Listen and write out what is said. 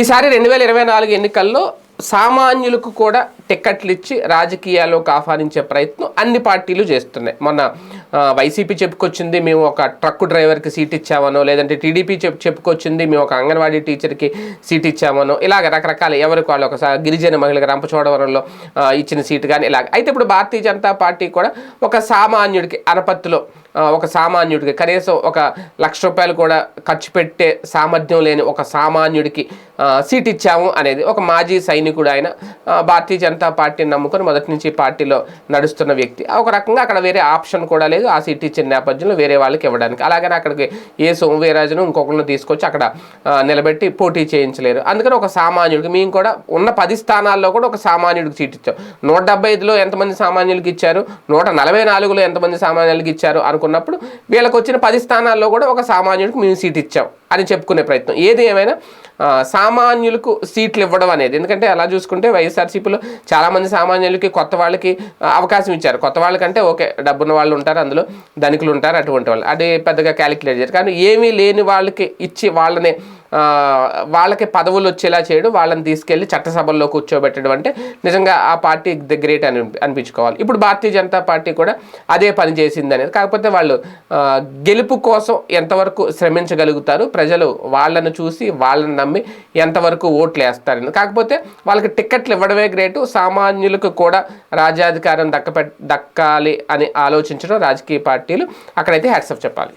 ఈసారి రెండు వేల ఇరవై నాలుగు ఎన్నికల్లో సామాన్యులకు కూడా టిక్కెట్లు ఇచ్చి రాజకీయాల్లోకి ఆహ్వానించే ప్రయత్నం అన్ని పార్టీలు చేస్తున్నాయి. మొన్న వైసీపీ చెప్పుకొచ్చింది మేము ఒక ట్రక్ డ్రైవర్కి సీట్ ఇచ్చామనో లేదంటే టీడీపీ చెప్పు చెప్పుకొచ్చింది మేము ఒక అంగన్వాడీ టీచర్కి సీట్ ఇచ్చామనో ఇలాగ రకరకాల ఎవరికి వాళ్ళు ఒక గిరిజన మహిళకి రంపచోడవరంలో ఇచ్చిన సీటు కానీ ఇలాగ. అయితే ఇప్పుడు భారతీయ జనతా పార్టీ కూడా ఒక సామాన్యుడికి అనపత్తులో ఒక సామాన్యుడికి కనీసం ఒక లక్ష రూపాయలు కూడా ఖర్చు పెట్టే సామర్థ్యం లేని ఒక సామాన్యుడికి సీట్ ఇచ్చాము అనేది ఒక మాజీ సైనికుడు ఆయన భారతీయ జనతా పార్టీని నమ్ముకొని మొదటి నుంచి పార్టీలో నడుస్తున్న వ్యక్తి. ఒక రకంగా అక్కడ వేరే ఆప్షన్ కూడా లేదు. ఆ సీట్ ఇచ్చిన నేపథ్యంలో వేరే వాళ్ళకి ఇవ్వడానికి. అలాగని అక్కడికి ఏ సోమవీరాజును ఇంకొకరిని తీసుకొచ్చి అక్కడ నిలబెట్టి పోటీ చేయించలేరు. అందుకని ఒక సామాన్యుడికి మేము కూడా ఉన్న పది స్థానాల్లో కూడా ఒక సామాన్యుడికి సీట్ ఇచ్చాం. నూట డెబ్బై ఐదులో ఎంతమంది సామాన్యులకి ఇచ్చారు? నూట నలభై నాలుగులో ఎంతమంది సామాన్యులకి ఇచ్చారు అనుకున్నప్పుడు వీళ్ళకి వచ్చిన పది స్థానాల్లో కూడా ఒక సామాన్యుడికి మేము సీట్ ఇచ్చాం. అని చెప్పుకునే ప్రయత్నం. ఏది ఏమైనా సామాన్యులకు సీట్లు ఇవ్వడం అనేది. ఎందుకంటే అలా చూసుకుంటే వైఎస్ఆర్సీపీలో చాలామంది సామాన్యులకి కొత్త వాళ్ళకి అవకాశం ఇచ్చారు. కొత్త వాళ్ళకంటే ఓకే డబ్బున్న వాళ్ళు ఉంటారు అందులో ధనికులు ఉంటారు అటువంటి వాళ్ళు. అది పెద్దగా క్యాలిక్యులేట్ చేశారు కానీ ఏమీ లేని వాళ్ళకి ఇచ్చి వాళ్ళని వాళ్ళకి పదవులు వచ్చేలా చేయడం. వాళ్ళని తీసుకెళ్ళి చట్టసభల్లో కూర్చోబెట్టడం అంటే నిజంగా ఆ పార్టీ ది గ్రేట్ అని అనిపించుకోవాలి. ఇప్పుడు భారతీయ జనతా పార్టీ కూడా అదే పని చేసింది అనేది కాకపోతే వాళ్ళు గెలుపు కోసం ఎంతవరకు శ్రమించగలుగుతారు? ప్రజలు వాళ్ళను చూసి వాళ్ళని నమ్మి ఎంతవరకు ఓట్లు వేస్తారు కాకపోతే వాళ్ళకి టిక్కెట్లు ఇవ్వడమే గ్రేటు. సామాన్యులకు కూడా రాజ్యాధికారం దక్కపె దక్కాలి అని ఆలోచించడం రాజకీయ పార్టీలు. అక్కడైతే హ్యాట్సప్ చెప్పాలి.